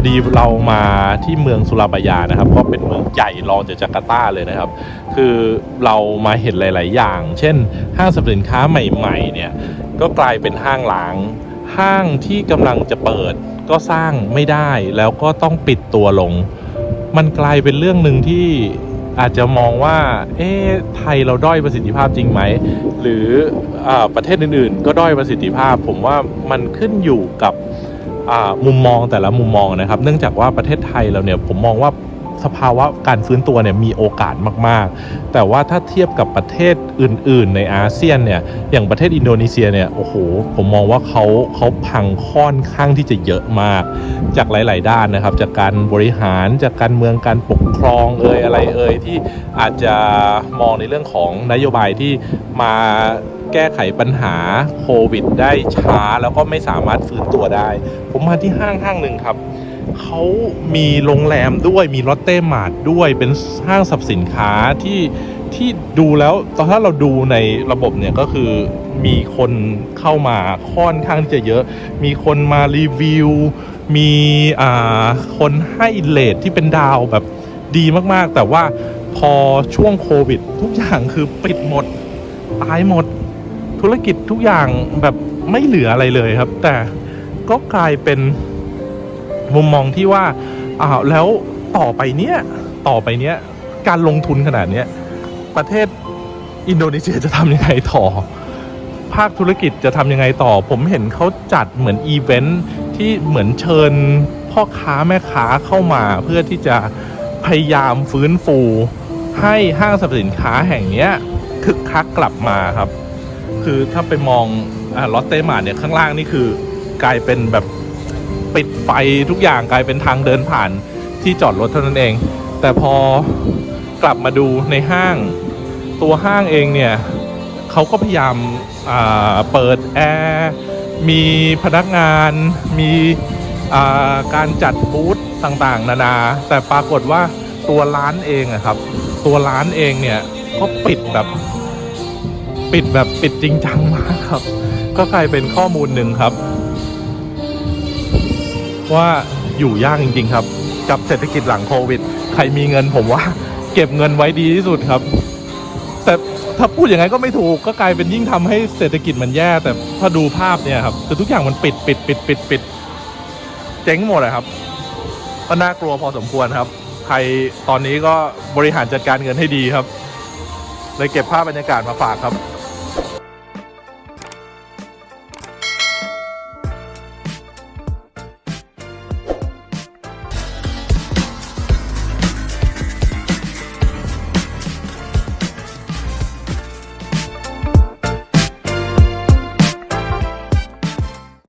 อดีเรามาที่เมืองสุราบายานะครับ ก็เป็นเมืองใหญ่รองจากจาการ์ตาเลยนะครับ คือเรามาเห็นหลาย ๆ อย่าง เช่น ห้างสรรพสินค้าใหม่ ๆ เนี่ยก็กลายเป็นห้างหลางห้างที่กำลังจะเปิดก็สร้างไม่ได้แล้วก็ต้องปิดตัวลง มันกลายเป็นเรื่องหนึ่งที่อาจจะมองว่า เอ๊ะ ไทยเราด้อยประสิทธิภาพจริงไหม หรืออประเทศอื่นๆ ก็ด้อยประสิทธิภาพ ผมว่ามันขึ้นอยู่กับ มุมมองแต่ละมุมมองนะครับ เนื่องจากว่าประเทศไทยเราเนี่ยผมมองว่า สภาวะการฟื้นตัวเนี่ยมีโอกาสมากๆ แต่ว่าถ้าเทียบกับประเทศอื่น ๆ ในอาเซียนเนี่ยอย่างประเทศอินโดนีเซียเนี่ยโอ้โหผมมองว่าเขาเขาพังค่อนข้างที่จะเยอะมาก จากหลาย ๆ ด้านนะครับ จากการบริหารจากการเมืองการปกครองเอ่ยอะไรเอ่ยที่อาจจะมองในเรื่องของนโยบายที่มาแก้ไขปัญหาโควิด ได้ช้าแล้วก็ไม่สามารถฟื้นตัวได้ ผมมาที่ห้างห้างหนึ่งครับ เขามีโรงแรมด้วยมีลอตเต้มาร์ทด้วยเป็นห้างสรรพสินค้าที่ที่ดูแล้วตอนถ้าเราดูในระบบเนี่ยก็คือมีคนเข้ามาค่อนข้างจะเยอะ มีคนมารีวิว มีอ่าคนให้เลทที่เป็นดาวแบบดีมากๆ แต่ว่าพอช่วงโควิด ทุกอย่างคือปิดหมด ตายหมด ธุรกิจทุกอย่างแบบไม่เหลืออะไรเลยครับ แต่ก็กลายเป็น มุมมองที่ว่าอ้าวแล้วต่อไปเนี้ยต่อไปเนี้ยการลงทุนขนาดเนี้ยประเทศอินโดนีเซียจะทำยังไงต่อ ภาคธุรกิจจะทำยังไงต่อ ผมเห็นเขาจัดเหมือนอีเวนท์ที่เหมือนเชิญพ่อค้าแม่ค้าเข้ามาเพื่อที่จะพยายามฟื้นฟูให้ห้างสรรพสินค้าแห่งเนี้ยคึกคักกลับมาครับ คือถ้าไปมองอลอตเต้มาเนี่ยข้างล่างนี่คือกลายเป็นแบบ ปิดไฟทุกอย่างกลายเป็นทางเดินผ่านที่จอดรถเท่านั้นเอง แต่พอกลับมาดูในห้าง ตัวห้างเองเนี่ยเขาก็พยายามเปิดแอร์มีพนักงานมีการจัดบูธต่างๆ นานา แต่ปรากฏว่าตัวร้านเองอะครับ ตัวร้านเองเนี่ยก็ปิดแบบ ปิดแบบปิดจริงจังมากครับ ก็กลายเป็นข้อมูลหนึ่งครับ ว่าอยู่ยากจริง ๆ ครับ กับเศรษฐกิจหลังโควิด ใครมีเงินผมว่า เก็บเงินไว้ดีที่สุดครับ แต่ถ้าพูดอย่างนั้นก็ไม่ถูกก็กลายเป็นยิ่งทำให้เศรษฐกิจมันแย่ แต่ถ้าดูภาพเนี่ยครับคือทุกอย่างมันปิดปิดปิดปิดปิดเจ๊งหมดอะครับก็น่ากลัวพอสมควรครับ ใครตอนนี้ก็บริหารจัดการเงินให้ดีครับ เลยเก็บภาพบรรยากาศมาฝากครับ